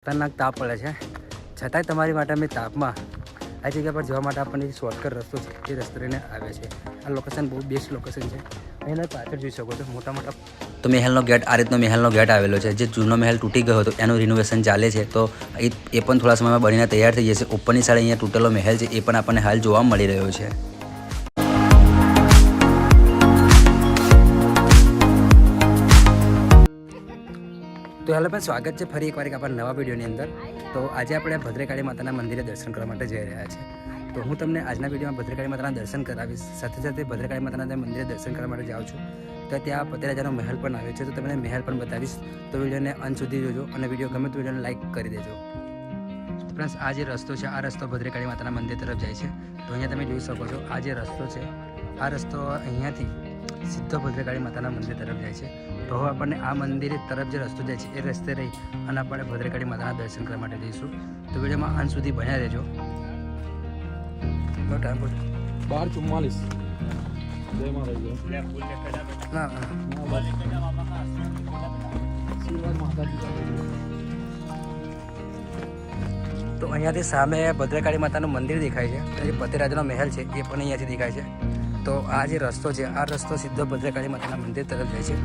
ખતરનાક તાપ પડે છે. છતાંય તમારી માટે અમે તાપમાં આ જગ્યા પર જવા માટે આપણને શોર્ટકટ રસ્તો છે એ રસ્તો આવે છે આ લોકેશન બહુ બેસ્ટ લોકેશન છે. અહીંના પાછળ જોઈ શકો છો, મોટા મોટા તો મહેલનો ગેટ, આ રીતનો મહેલનો ગેટ આવેલો છે. જે જૂનો મહેલ તૂટી ગયો હતો, એનું રિનોવેશન ચાલે છે. તો એ પણ થોડા સમયમાં બનીને તૈયાર થઈ જશે. ઉપરની સાઈડ અહીંયા તૂટેલો મહેલ છે, એ પણ આપણને હાલ જોવા મળી રહ્યો છે. તો હેલો પણ સ્વાગત છે ફરી એકવાર એક આપણા નવા વિડીયોની અંદર. તો આજે આપણે ભદ્રકાળી માતાના મંદિરે દર્શન કરવા માટે જઈ રહ્યા છીએ તો હું તમને આજના વિડીયોમાં ભદ્રકાળી માતાના દર્શન કરાવીશ. સાથે સાથે ભદ્રકાળી માતાના મંદિરે દર્શન કરવા માટે જાઉં છું, તો ત્યાં પતેરાજાનો મહેલ પણ આવ્યો છે, તો તમને મહેલ પણ બતાવીશ. તો વિડીયોને અંત સુધી જોજો અને વીડિયો ગમે તો વિડીયોને લાઈક કરી દેજો. પ્લસ આ જે રસ્તો છે, આ રસ્તો ભદ્રકાળી માતાના મંદિર તરફ જાય છે. તો અહીંયા તમે જોઈ શકો છો, આ જે રસ્તો છે, આ રસ્તો અહીંયાથી સીધો ભદ્રકાળી માતાના મંદિર તરફ જાય છે. તો હવે આપણને આ મંદિર તરફ જે રસ્તો જાય છે એ રસ્તે રહી અને આપણે ભદ્રકાળી માતાના દર્શન કરવા માટે જઈશું. તો વિડીયોમાં અંત સુધી બન્યા રહેજો. કેટલો ટાઈમ બોલ બાર ચુમ્માલીસ. તો અહીંયાથી સામે ભદ્રકાળી માતાનું મંદિર દેખાય છે. અને જે પતિરાજનો મહેલ છે એ પણ અહીંયાથી દેખાય છે. તો આ જે રસ્તો છે, આ રસ્તો સીધો ભદ્રકાળી માતાના મંદિર તરફ જાય છે.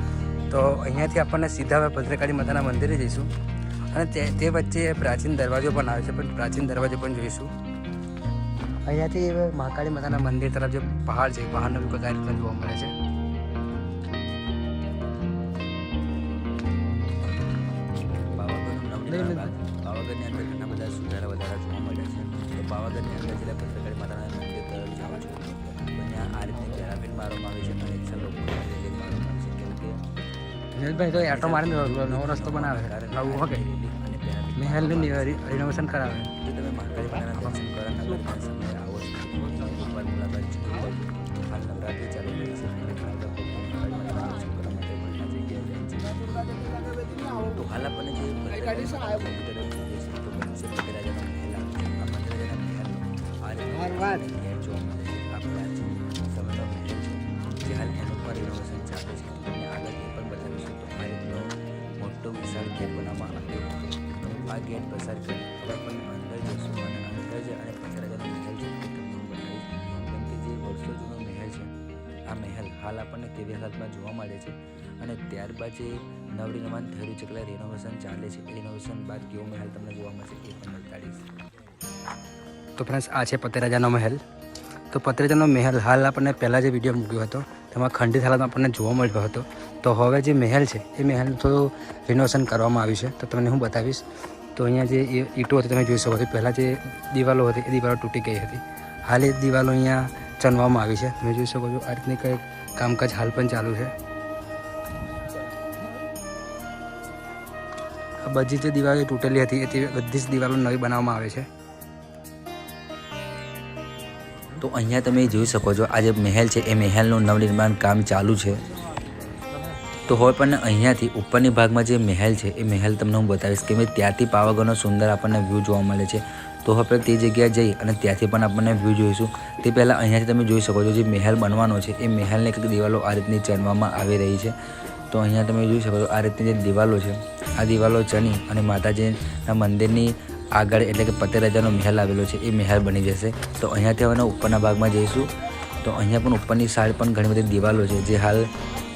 તો અહીંયાથી આપણને સીધા હવે ભદ્રકાળી માતાના મંદિરે જઈશું. અને તે તે વચ્ચે પ્રાચીન દરવાજો પણ આવે છે, પણ પ્રાચીન દરવાજો પણ જોઈશું. અહીંયાથી મહાકાળી માતાના મંદિર તરફ જે પહાડ છે, પહાડનો બી કદાચ આ જોવા મળે છે. પાવાગઢનું અંદર ઘણા બધા સુધારા વધારા જોવા મળ્યા છે. તો પાવાગઢની અંદર જિલ્લા પત્રકારી માતાના મંદિર તરફ જાઉં છું. અહીંયા આ રીતે પેરામિડ મારવામાં આવે છે અને એકસર લોકો રેલી મારવામાં આવે છે કેમ કે તો એટો મારીને નવો રસ્તો બનાવે નવું પેરામિડ મહેલનું રિનોવેશન કરાવે. જો તમે મહાકાળી માતાના દર્શન કરવા નગરના સમયે આવો એકવાર મુલાકાત હાલ નવરાત્રિ ચાલુ રહી છે. તો હાલ આપણને જે ચાલે છે તમને આગળ એ પણ બતાવીશું તો મોટો વિશાળ ગેટ બનાવવામાં આવ્યો આ ગેટ પસાર કરી આપણે અંદર જશું અને અંદર જ અને પથરાજાનો મહેલ બતાવીશ કેમ કે જે વર્ષો જૂનો મહેલ છે આ મહેલ હાલ આપણને કેવી હાલતમાં જોવા મળે છે અને ત્યારબાદ જે નવનિર્માણ થયેલું છે એટલે રિનોવેશન ચાલે છે રિનોવેશન બાદ કેવો મહેલ તમને જોવા મળશે એ પણ બતાડીશ તો ફ્રેન્ડ્સ આ છે પતેરાજાનો મહેલ. તો પતેરાજાનો મહેલ હાલ આપણને પહેલાં જે વીડિયો મૂક્યો હતો તેમાં ખંડિત હાલતમાં આપણને જોવા મળ્યો હતો. તો હવે જે મહેલ છે, એ મહેલ થોડું રિનોવેશન કરવામાં આવ્યું છે. તો તમને હું બતાવીશ. તો અહીંયા જે ઈંટો હતી, તમે જોઈ શકો છો. પહેલાં જે દિવાલો હતી, એ દિવાલો તૂટી ગઈ હતી. હાલ એ દિવાલો અહીંયા ચણવામાં આવી છે. તમે જોઈ શકો છો, આ રીતની કંઈક કામકાજ હાલ પણ ચાલુ છે. આ બધી જે દિવાલો તૂટેલી હતી એ બધી જ દિવાલો નવી બનાવવામાં આવે છે. તો અહીંયા તમે જોઈ શકો છો, આ જે મહેલ છે, એ મહેલનું નવનિર્માણ કામ ચાલુ છે. તો હવે પણ અહીંયાથી ઉપરની ભાગમાં જે મહેલ છે, એ મહેલ તમને હું બતાવીશ કે મેં ત્યાંથી પાવાગઢનો સુંદર આપણને વ્યૂ જોવા મળે છે. તો હવે તે જગ્યાએ જઈ અને ત્યાંથી પણ આપણને વ્યૂ જોઈશું. તે પહેલાં અહીંયાથી તમે જોઈ શકો છો, જે મહેલ બનવાનો છે, એ મહેલને કંઈક દિવાલો આ રીતની ચણવામાં આવી રહી છે. તો અહીંયા તમે જોઈ શકો છો, આ રીતની જે દિવાલો છે, આ દિવાલો ચણી અને માતાજીના મંદિરની આગળ એટલે કે પતેરાજાનો મહેલ આવેલો છે, એ મહેલ બની જશે. તો અહીંયાથી હવે ઉપરના ભાગમાં જઈશું. તો અહીંયા પણ ઉપરની સાઈડ પણ ઘણી બધી દિવાલો છે, જે હાલ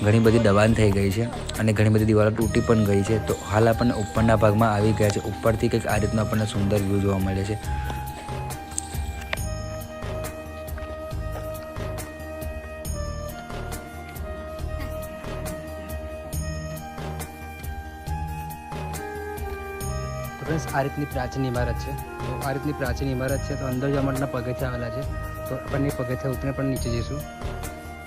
ઘણી બધી દબાણ થઈ ગઈ છે અને ઘણી બધી દિવાલો તૂટી પણ ગઈ છે. તો હાલ આપણને ઉપરના ભાગમાં આવી ગયા છે. ઉપરથી કંઈક આ રીતનો આપણને સુંદર વ્યૂ જોવા મળે છે. ફ્રેન્ડ્સ, આ રીતની પ્રાચીન ઇમારત છે. તો આ રીતની પ્રાચીન ઇમારત છે, તો અંદર જવા માટેના પગથિયા આવેલા છે. તો આપણને પગથિયા ઉતરીને પણ નીચે જઈશું.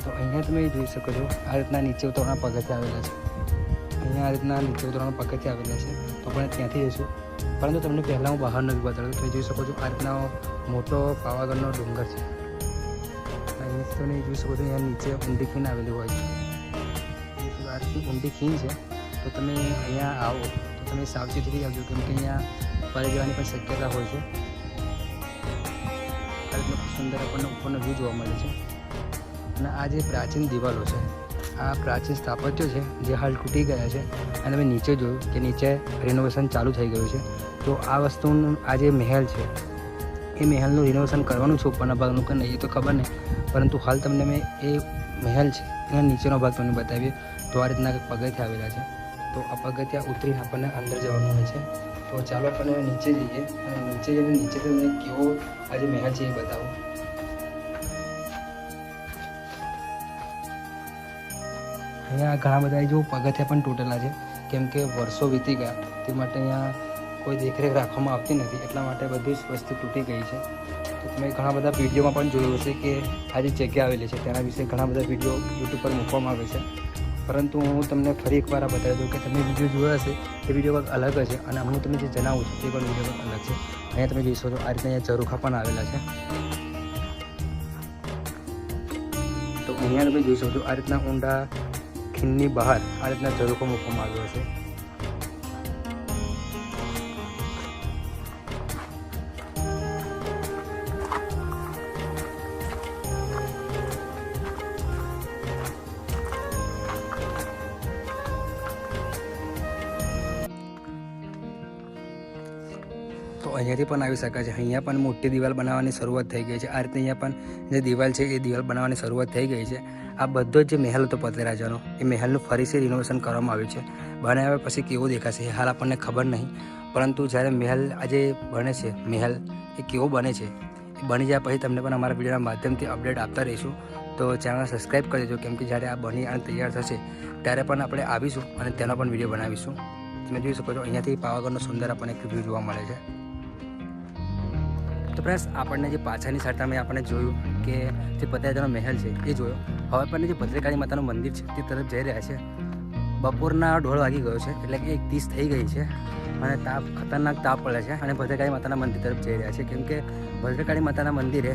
તો અહીંયા તમે જોઈ શકો છો, આ રીતના નીચે ઉતરવાના પગથિયા આવેલા છે. અહીંયા આ રીતના નીચે ઉતરવાના પગથિયા આવેલા છે. તો આપણે ત્યાંથી જઈશું. પરંતુ તમને પહેલાં હું બહાર નથી બતાડું તમે જોઈ શકો છો, આ રીતના મોટો પાવાગઢનો ડુંગર છે. અહીંયાથી તમે જોઈ શકો છો, અહીંયા નીચે ઊંડી ખીણ આવેલી હોય છે. આ રીતની ઊંડી ખીણ છે. તો તમે અહીંયા આવો. તમે સાવચેતીથી આવજો કેમ કે અહીંયા પડી જવાની પણ શક્યતા હોય છે. સુંદર આપણને ઉપરનો વ્યૂ જોવા મળે છે. અને આ જે પ્રાચીન દિવાલો છે, આ પ્રાચીન સ્થાપત્યો છે, જે હાલ તૂટી ગયા છે અને તમે નીચે જોયું કે નીચે રિનોવેશન ચાલુ થઈ ગયું છે. તો આ વસ્તુનું આ જે મહેલ છે, એ મહેલનું રિનોવેશન કરવાનું છે ઉપરના ભાગનું કે નહીં એ તો ખબર નહીં. પરંતુ હાલ તમને મેં એ મહેલ છે, એના નીચેનો ભાગ તમને બતાવીએ. તો આ રીતના કંઈક પગથિયા આવેલા છે. તો આ પગથિયા ઉતરીને આપણને અંદર જવાનું હોય છે. તો ચાલો આપણને નીચે જઈએ અને નીચે જઈને નીચે તમને કેવો આજે મહેલ છે એ બતાવું. અહીંયા ઘણા બધા જો પગથિયા પણ તૂટેલા છે. કેમ કે વર્ષો વીતી ગયા. તે માટે અહીંયા કોઈ દેખરેખ રાખવામાં આવતી નથી. એટલા માટે બધી જ વસ્તુ તૂટી ગઈ છે. તો તમે ઘણા બધા વિડીયોમાં પણ જોયું હશે કે આ જે જગ્યા આવેલી છે તેના વિશે ઘણા બધા વીડિયો યુટ્યુબ પર મૂકવામાં આવે છે. પરંતુ હું તમને ફરી એકવાર આ બતાવી દઉં કે તમે વીડિયો જોયા હશે તે વીડિયો કંઈક અલગ છે અને હું તમને જે જણાવું છું, તે પણ વીડિયો કંઈક અલગ છે. અહીંયા તમે જોઈ શકો આ રીતે અહીંયા ઝરૂખા પણ આવેલા છે. તો અહીંયા તમે જોઈ શકો આ રીતના ઊંડા ખીણની બહાર આ રીતના ઝરૂખો મૂકવામાં આવ્યો છે અહીંયાથી પણ આવી શકાય છે. અહીંયા પણ મોટી દિવાલ બનાવવાની શરૂઆત થઈ ગઈ છે. આ રીતે અહીંયા પણ જે દિવાલ છે, એ દિવાલ બનાવવાની શરૂઆત થઈ ગઈ છે. આ બધો જ મહેલ હતો પતેરાજાનો, એ મહેલનું ફરીથી રિનોવેશન કરવામાં આવ્યું છે. બનાવ્યા પછી કેવો દેખાશે હાલ આપણને ખબર નહીં. પરંતુ જ્યારે મહેલ આજે બને છે, મહેલ એ કેવો બને છે, એ બની જાય પછી તમને પણ અમારા વિડીયોના માધ્યમથી અપડેટ આપતા રહીશું. તો ચેનલ સબસ્ક્રાઈબ કરી દેજો. કેમ જ્યારે આ બની અને તૈયાર થશે, ત્યારે પણ આપણે આવીશું અને તેનો પણ વીડિયો બનાવીશું. તમે જોઈ શકો છો અહીંયાથી પાવાગઢનો સુંદર આપણને એક વ્યૂ જોવા મળે છે. તો ફ્રેન્ડ્સ આપણને જે પાછળની સાઈડ તમે આપણને જોયું કે જે પતરાજાનો મહેલ છે, એ જોયો. હવે આપણને જે ભદ્રકાળી માતાનું મંદિર છે, તે તરફ જઈ રહ્યા છે. બપોરના દોઢ વાગી ગયો છે, એટલે કે એક ત્રીસ થઈ ગઈ છે અને તાપ, ખતરનાક તાપ પડે છે અને ભદ્રકાળી માતાના મંદિર તરફ જઈ રહ્યા છે. કેમ કે ભદ્રકાળી માતાના મંદિરે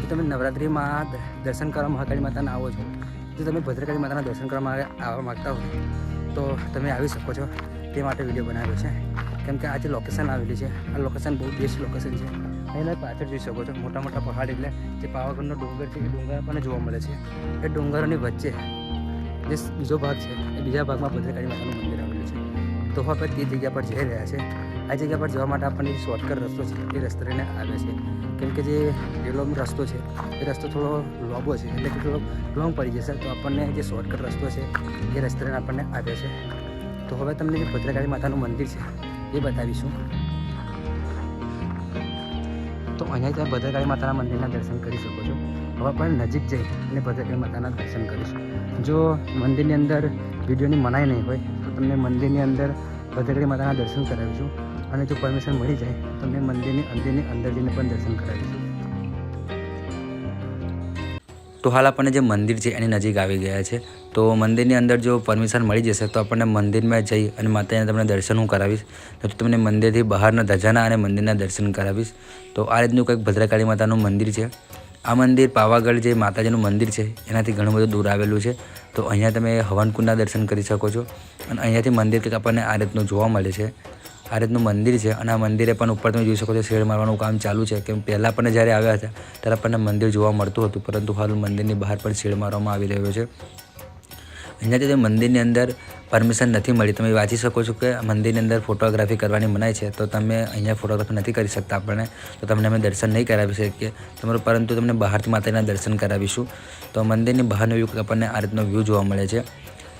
જો તમે નવરાત્રિમાં દર્શન કરવા મહાકાળી માતાના આવો છો, જો તમે ભદ્રકાળી માતાના દર્શન કરવા આવવા માગતા હો તો તમે આવી શકો છો. તે માટે વીડિયો બનાવ્યો છે. કેમ કે આ જે લોકેશન આવેલી છે, આ લોકેશન બહુ બેસ્ટ લોકેશન છે. અહીંના પાછળ જોઈ શકો છો, મોટા મોટા પહાડ એટલે જે પાવાગઢનો ડુંગર છે, એ ડુંગર આપણને જોવા મળે છે. એ ડુંગરોની વચ્ચે જે બીજો ભાગ છે, એ બીજા ભાગમાં ભદ્રકાળી માતાનું મંદિર આવેલું છે. તો હવે તે જગ્યા પર જઈ રહ્યા છે. આ જગ્યા પર જવા માટે આપણને જે શોર્ટકટ રસ્તો છે, એ રસ્તે આવે છે. કેમ કે જે પેલો રસ્તો છે, એ રસ્તો થોડો લોબો છે, એટલે કે થોડો લોંગ પડી જશે. તો આપણને જે શોર્ટકટ રસ્તો છે, એ રસ્તે આપણને આવે છે. તો હવે તમને જે ભદ્રકાળી માતાનું મંદિર છે, એ બતાવીશું. અહીંયા ત્યાં ભદ્રકાળી માતાના મંદિરના દર્શન કરી શકો છો. હવે પણ નજીક જઈ અને ભદ્રકાળી માતાના દર્શન કરીશું. જો મંદિરની અંદર વિડીયોની મનાઈ નહીં હોય, તો તમને મંદિરની અંદર ભદ્રકાળી માતાના દર્શન કરાવીશું. અને જો પરમિશન મળી જાય, તો તમને મંદિરની અંદરની અંદર જઈને પણ દર્શન કરાવીશું. તો હાલ આપણને જે મંદિર છે એની નજીક આવી ગયા છે. તો મંદિરની અંદર જો પરમિશન મળી જશે, તો આપણને મંદિરમાં જઈ અને માતાજીના તમને દર્શન હું કરાવીશ. તો તમને મંદિરથી બહારના ધજાના અને મંદિરના દર્શન કરાવીશ. તો આ રીતનું કંઈક ભદ્રકાળી માતાનું મંદિર છે. આ મંદિર પાવાગઢ જે માતાજીનું મંદિર છે, એનાથી ઘણું બધું દૂર આવેલું છે. તો અહીંયા તમે હવનકુંડના દર્શન કરી શકો છો. અને અહીંયાથી મંદિર કંઈક આપણને આ રીતનું જોવા મળે છે. આ રીતનું મંદિર છે અને આ મંદિરે પણ ઉપર તમે જોઈ શકો છો, શેડ મારવાનું કામ ચાલુ છે. કેમ પહેલાં આપણને જ્યારે આવ્યા હતા, ત્યારે આપણને મંદિર જોવા મળતું હતું. પરંતુ હાલ મંદિરની બહાર પણ શેડ મારવામાં આવી રહ્યો છે. અહીંયાથી તમે મંદિરની અંદર પરમિશન નથી મળી. તમે વાંચી શકો છો કે મંદિરની અંદર ફોટોગ્રાફી કરવાની મનાય છે, તો તમે અહીંયા ફોટોગ્રાફી નથી કરી શકતા આપણને. તો તમને અમે દર્શન નહીં કરાવી શકીએ. તમારું પરંતુ તમને બહારથી માતાના દર્શન કરાવીશું. તો મંદિરની બહારનો વ્યૂ આપણને આ રીતનો વ્યૂ જોવા મળે છે.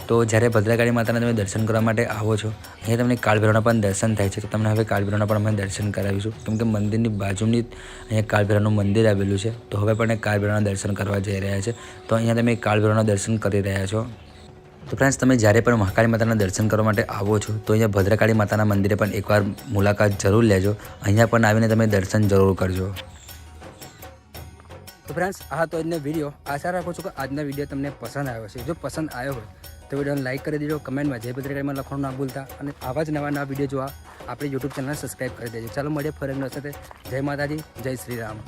તો જ્યારે ભદ્રકાળી માતાના તમે દર્શન કરવા માટે આવો છો, અહીંયા તમને કાળભૈરવના પણ દર્શન થાય છે. તો તમને હવે કાળભૈરવના પણ અમે દર્શન કરાવીશું. કેમ કે મંદિરની બાજુની અહીંયા કાળભૈરવનું મંદિર આવેલું છે. તો હવે પણ કાળભૈરવના દર્શન કરવા જઈ રહ્યા છે. તો અહીંયા તમે કાળભૈરવના દર્શન કરી રહ્યા છો. તો ફ્રેન્ડ્સ તમે જ્યારે પણ મહાકાળી માતાના દર્શન કરવા માટે આવો છો, તો અહીંયા ભદ્રકાળી માતાના મંદિરે પણ એકવાર મુલાકાત જરૂર લેજો. અહીંયા પણ આવીને તમે દર્શન જરૂર કરજો. તો ફ્રેન્ડ્સ આ તો આજનો વીડિયો આશા રાખું છું કે આજનો વીડિયો તમને પસંદ આવ્યો છે જો પસંદ આવ્યો હોય, તો વિડીયોને લાઈક કરી દેજો કમેન્ટમાં જય ભદ્રકાળીમાં લખવાનું ના ભૂલતા અને આવા જ નવા નવા વીડિયો જોવા આપણી યુટ્યુબ ચેનલ સબસ્ક્રાઈબ કરી દેજો. ચાલો મળીએ ફરક સાથે. જય માતાજી, જય શ્રી રામ.